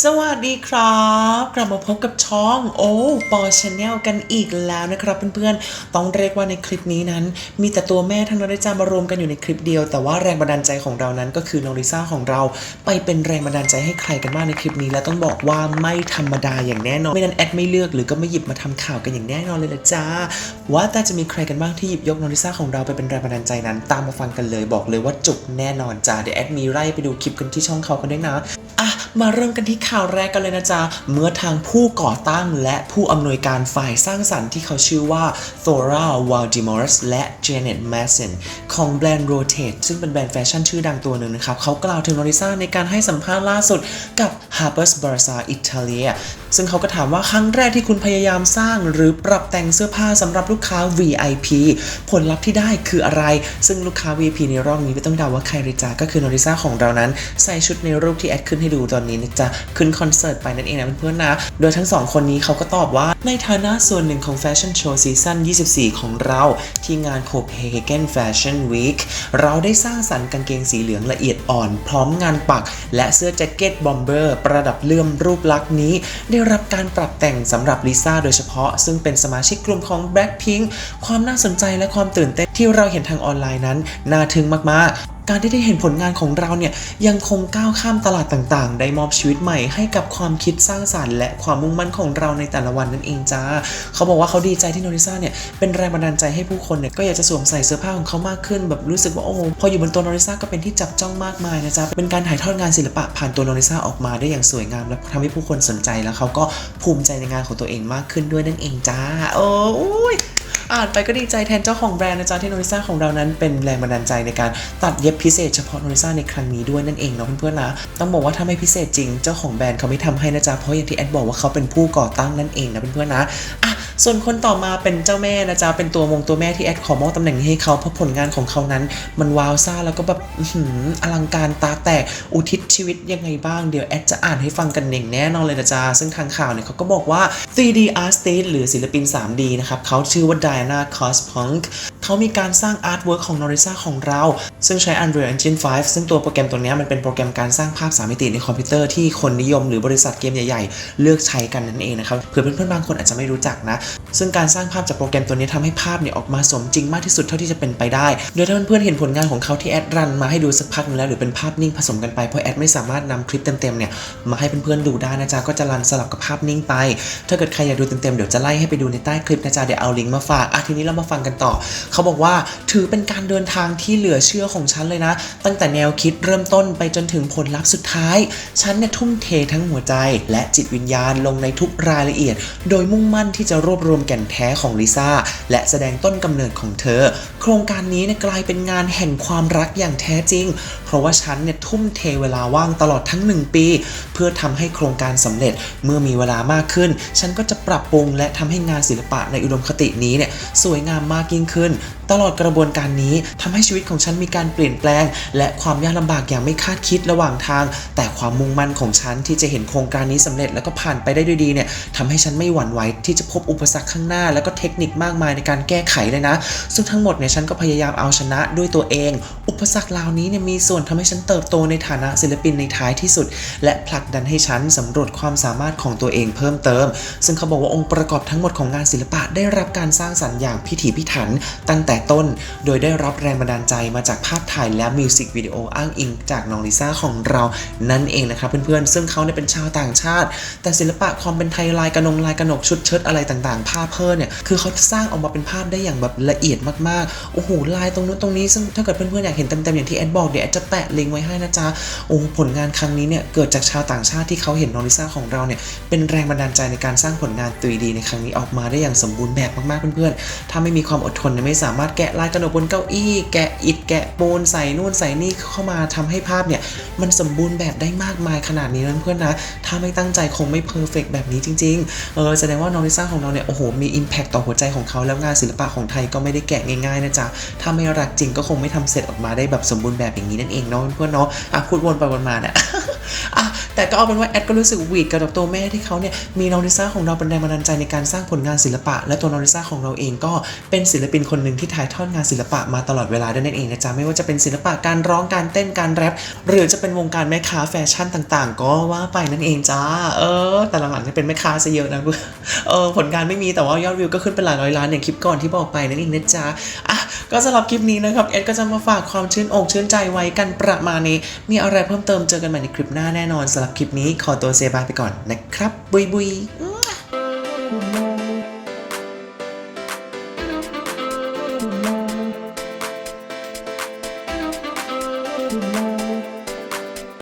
สวัสดีครับ กลับมาพบกับช่องโอ้ปอชแนลกันอีกแล้วนะครับเพื่อนๆ ต้องเรียกว่าในคลิปนี้นั้น มีแต่ตัวแม่ทั้งนั้นได้จะมารวมกันอยู่ในคลิปเดียว แต่ว่าแรงบันดาลใจของเรานั้นก็คือน้องลิซ่าของเรา ไปเป็นแรงบันดาลใจให้ใครกันบ้างในคลิปนี้ และต้องบอกว่าไม่ธรรมดาอย่างแน่นอน ไม่นั้นแอดไม่เลือกหรือก็ไม่หยิบมาทำข่าวกันอย่างแน่นอนเลยละจ้า ว่าแต่จะมีใครกันบ้างที่หยิบยกน้องลิซ่าของเราไปเป็นแรงบันดาลใจนั้น ตามมาฟังกันเลยบอกเลยว่าจุกแน่นอนจ้าเดี๋ยวแอดมีไล่ไปดูคลิปกันที่ช่องเขากันด้วยนะอะมาเริ่มกันที่ข่าวแรกกันเลยนะจ๊ะ เมื่อทางผู้ก่อตั้งและผู้อำนวยการฝ่ายสร้างสรรค์ที่เขาชื่อว่า Thora Waldemars และ Janet Mason ของแบรนด์ Rotate ซึ่งเป็นแบรนด์แฟชั่นชื่อดังตัวหนึ่งนะครับ เขากล่าวถึงโนริซ่าในการให้สัมภาษณ์ล่าสุดกับ Harper's Bazaar Italia ซึ่งเขาก็ถามว่าครั้งแรกที่คุณพยายามสร้าง หรือปรับแต่งเสื้อผ้าสำหรับลูกค้า VIP ผลลัพธ์ที่ได้คืออะไร ซึ่งลูกค้า VIP ในรอบนี้ไม่ต้องเดาว่าใครเลยจ้าก็คือโนริซ่าของเรานั้น ใส่ชุดในรูปที่แอดขึ้นให้ดูตอนนี้นะจ๊ะขึ้นคอนเสิร์ตไปนั่นเองนะเพื่อนๆนะ โดยทั้งสองคนนี้เขาก็ตอบว่าในฐานะส่วนหนึ่งของแฟชั่นโชว์ซีซั่น 24 ของเราที่งาน Copenhagen Fashion Week เราได้สร้างสรรค์กางเกงสีเหลืองละเอียดอ่อน พร้อมงานปัก และเสื้อแจ็คเก็ตบอมเบอร์ประดับเลื่อมรูปลักษณ์นี้ ได้รับการปรับแต่งสำหรับลิซ่าโดยเฉพาะ ซึ่งเป็นสมาชิกกลุ่มของ Blackpink ความน่าสนใจและความตื่นเต้นที่เราเห็นทางออนไลน์นั้นน่าทึ่งมากๆการที่ได้เห็นผลงานของเราเนี่ยยังคงก้าวข้ามตลาดต่างๆ ได้มอบชีวิตใหม่ให้กับความคิดสร้างสรรค์ และความมุ่งมั่นของเราในแต่ละวันนั่นเองจ้า เขาบอกว่าเขาดีใจที่โนริซ่าเนี่ยเป็นแรงบันดาลใจให้ผู้คนเนี่ยก็อยากจะสวมใส่เสื้อผ้าของเขามากขึ้น แบบรู้สึกว่าโอ้พออยู่บนตัวโนริซ่าก็เป็นที่จับจ้องมากมายนะจ๊ะเป็นการถ่ายทอดงานศิลปะผ่านตัวโนริซ่าออกมาได้อย่างสวยงาม และทำให้ผู้คนสนใจแล้วเขาก็ภูมิใจในงานของตัวเองมากขึ้นด้วยนั่นเองจ้า โอ้ย อ่านไปก็ดีใจแทนเจ้าของแบรนด์นะจ๊ะที่โนริซ่าของเรานั้นเป็นแรงบันดาลใจในการตัดเย็บพิเศษเฉพาะโนริซ่าในครั้งนี้ด้วยนั่นเองเนาะเพื่อนๆนะต้องบอกว่าถ้าไม่พิเศษจริงเจ้าของแบรนด์เขาไม่ทำให้นะจ๊ะเพราะอย่างที่แอดบอกว่าเขาเป็นผู้ก่อตั้งนั่นเองนะเพื่อนๆนะอะส่วนคนต่อมาเป็นเจ้าแม่นะจ๊ะเป็นตัวมงตัวแม่ที่แอดขอมอบตำแหน่งนี้ให้เขาเพราะผลงานของเขานั้นมันว้าวซ่าแล้วก็แบบอลังการตาแตกอุทิศชีวิตยังไงบ้างเดี๋ยวแอดจะอ่านให้ฟังกันเน่งแน่นอนเลยนะจ๊ะซึ่งทางข่าวเนี่ยเขาก็บอกว่า 3D artist หรือศิลปิน 3D นะครับเขาชื่อว่า Diana Cospunk เขามีการสร้างอาร์ตเวิร์กของ Norisa ของเรา ซึ่งใช้ Unreal Engine 5 ซึ่งตัวโปรแกรมตัวนี้มันเป็นโปรแกรมการสร้างภาพ3มิติในคอมพิวเตอร์ที่คนนิยมหรือบริษัทเกมใหญ่ๆ เลือกใช้กันนั่นเองนะครับเผื่อเพื่อนๆบางคนอาจจะไม่รู้จักนะ ซึ่งการสร้างภาพจากโปรแกรมตัวนี้ทำให้ภาพเนี่ยออกมาสมจริงมากที่สุดเท่าที่จะเป็นไปได้ โดยถ้าเพื่อนๆเห็นผลงานของเขาที่แอดรันมาให้ดูสักพักนึงแล้วหรือเป็นภาพนิ่งผสมกันไปเพราะแอดไม่สามารถนำคลิปเต็มๆเนี่ยมาให้เพื่อนๆดูได้นะจ๊ะก็จะรันสลับกับภาพนิ่งไป ถ้าเกิดใครอยากดูเต็มๆเดี๋ยวจะไล่ให้ไปดูในใต้คลิปนะจ๊ะเดี๋ยวเอาลิงก์มาฝากอะทีนี้เรามาฟังกันต่อ เขาบอกว่าถือเป็นการเดินทางที่เหลือเชื่อของฉันเลยนะ ตั้งแต่แนวคิดเริ่มต้นไปจนถึงผลลัพธ์สุดท้าย ฉันเนี่ยทุ่มเททั้งหัวใจ และจิตวิญญาณลงในทุกรายละเอียด โดยมุ่งมั่นที่จะรวบรวมแก่นแท้ของลิซ่าและแสดงต้นกำเนิดของเธอ โครงการนี้เนี่ยกลายเป็นงานแห่งความรักอย่างแท้จริง เพราะว่าฉันเนี่ยทุ่มเทเวลาว่างตลอดทั้ง 1 ปี เพื่อทำให้โครงการสำเร็จเมื่อมีเวลามากขึ้น ฉันก็จะปรับปรุงและทำให้งานศิลปะในอุดมคตินี้เนี่ยสวยงามมากยิ่งขึ้น ตลอดกระบวนการนี้ทำให้ชีวิตของฉันมีการเปลี่ยนแปลง และความยากลำบากอย่างไม่คาดคิดระหว่างทาง แต่ความมุ่งมั่นของฉันที่จะเห็นโครงการนี้สำเร็จแล้วก็ผ่านไปได้ด้วยดีเนี่ยทำให้ฉันไม่หวั่นไหวที่จะพบอุปสรรคข้างหน้า แล้วก็เทคนิคมากมายในการแก้ไขเลยนะ ซึ่งทั้งหมดเนี่ยฉันก็พยายามเอาชนะด้วยตัวเอง อุปสรรคเหล่านี้เนี่ยมีส่วนทำให้ฉันเติบโตในฐานะศิลปินในท้ายที่สุด และผลักดันให้ฉันสำรวจความสามารถของตัวเองเพิ่มเติม ซึ่งเขาบอกว่าองค์ประกอบทั้งหมดของงานศิลปะได้รับการสร้างสรรค์อย่างพิถีพิถัน ตั้งแต่ต้น โดยได้รับแรงบันดาลใจมาจากภาพถ่ายและมิวสิกวิดีโออ้างอิงจากน้องลิซ่าของเรานั่นเองนะครับเพื่อนๆ ซึ่งเขาเนี่ยเป็นชาวต่างชาติ แต่ศิลปะความเป็นไทยลายกระนงลายกระหนกชุดเชิ้ตอะไรต่างๆภาพเพิ่นเนี่ยคือเขาสร้างออกมาเป็นภาพได้อย่างแบบละเอียดมากๆ โอ้โหลายตรงนู้นตรงนี้ซึ่งถ้าเกิดเพื่อนๆอยากเห็นเต็มๆอย่างที่แอดบอกเดี๋ยวแอดจะแปะลิงก์ไว้ให้นะจ๊ะโอ้ผลงานครั้งนี้เนี่ยเกิดจากชาวต่างชาติที่เขาเห็นน้องลิซ่าของเราเนี่ยเป็นแรงบันดาลใจในการสร้างผลงาน 3D ในครั้งนี้ออกมาได้อย่างสมบูรณ์แบบมากๆเพื่อนๆถ้าไม่มีความอดทนไม่สามารถแกะลายกระหนกบนเก้าอี้ แกะอิฐแกะปูนใส่นู่นใส่นี่เข้ามาทำให้ภาพเนี่ยมันสมบูรณ์แบบได้มากมายขนาดนี้นะเพื่อนๆนะถ้าไม่ตั้งใจคงไม่เพอร์เฟกแบบนี้จริงๆเออแสดงว่าน้องลิซ่าของเราเนี่ยโอ้โหมีอิมแพคต่อหัวใจของเขาแล้วงานศิลปะของไทยก็ไม่ได้แกะง่ายๆนะจ๊ะถ้าไม่รักจริงก็คงไม่ทำเสร็จออกมาได้แบบสมบูรณ์แบบอย่างนี้นั่นเองเนาะเพื่อนๆเนาะอะพูดวนไปวนมาเนี่ยอะ แต่ก็เอาเป็นว่าแอดก็รู้สึกหวีดกับตัวแม่ที่เขาเนี่ยมีน้องลิซ่าของเราเป็นแรงบันดาลใจในการสร้างผลงานศิลปะ และตัวน้องลิซ่าของเราเองก็เป็นศิลปินคนหนึ่งที่ถ่ายทอดงานศิลปะมาตลอดเวลาด้วยนั่นเองนะจ๊ะไม่ว่าจะเป็นศิลปะการร้องการเต้นการแรปหรือจะเป็นวงการแม่ค้าแฟชั่นต่าง ๆ ก็ว่าไปนั่นเองจ้าเออ แต่หลังๆจะเป็นแม่ค้าซะเยอะนะเออผลงานไม่มีแต่ว่ายอดวิวก็ขึ้นเป็นหลายร้อยล้านอย่างคลิปก่อนที่บอกไปนั่นเองนะจ๊ะอะก็สำหรับคลิปนี้นะครับเอ็ดก็จะมาฝากความชื่นอกชื่นใจไว้กันประมาณนี้มีอะไรเพิ่มเติมเจอกันใหม่ในคลิปหน้าแน่นอนสำหรับคลิปนี้ขอตัวเซบายไปก่อนนะครับ บุยบุย